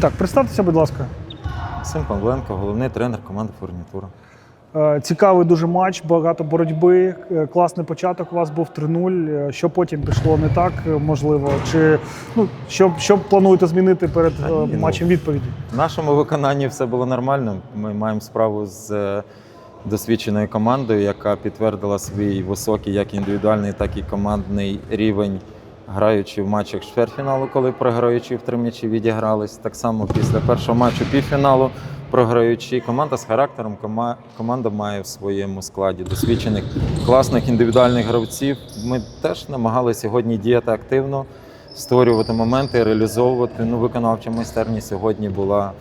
Так, представтеся, будь ласка. Максим Павленко, головний тренер команди Фурнітура. Е, Цікавий дуже матч, багато боротьби. е, Класний початок у вас був 3-0. Е, Що потім пішло не так, можливо? Чи ну що, що плануєте змінити перед ні, ну. матчем відповіді? В нашому виконанні все було нормально. Ми маємо справу з досвідченою командою, яка підтвердила свій високий як індивідуальний, так і командний рівень, граючи в матчах чвертьфіналу, коли програючи в три м'ячі відігрались. Так само після першого матчу півфіналу програючи. Команда з характером, кома- команда має в своєму складі досвідчених класних індивідуальних гравців. Ми теж намагалися сьогодні діяти активно, створювати моменти, реалізовувати. Ну, виконавча майстерність сьогодні була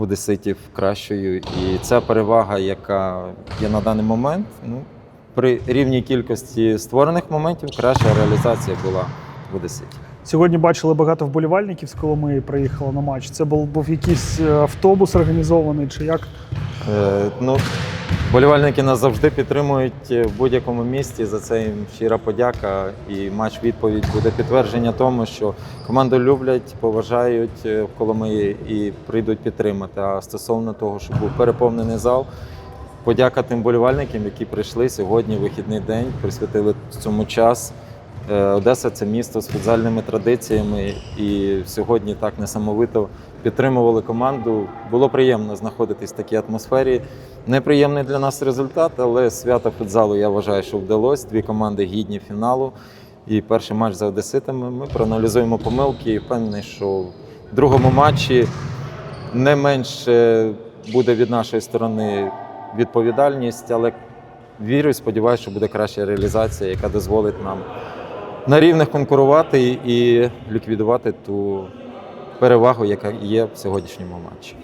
Одеситів кращою. І ця перевага, яка є на даний момент, ну, при рівній кількості створених моментів, краща реалізація була в Сьогодні бачили багато вболівальників з Коломиї приїхало на матч. Це був, був якийсь е, автобус організований, чи як? Е, ну, болівальники нас завжди підтримують е, в будь-якому місті. За це їм щира подяка. І матч відповідь буде підтвердження тому, що команду люблять, поважають е, в Коломиї і прийдуть підтримати. А стосовно того, що був переповнений зал, подяка тим болівальникам, які прийшли сьогодні, вихідний день, присвятили цьому час. Е, Одеса це місто з футзальними традиціями, і сьогодні так несамовито підтримували команду. Було приємно знаходитись в такій атмосфері. Неприємний для нас результат, але свято футзалу я вважаю, що вдалося. Дві команди гідні фіналу. І перший матч за одеситами. Ми проаналізуємо помилки і впевнений, що в другому матчі не менше буде від нашої сторони відповідальність, але вірю і сподіваюся, що буде краща реалізація, яка дозволить нам на рівних конкурувати і ліквідувати ту перевагу, яка є в сьогоднішньому матчі.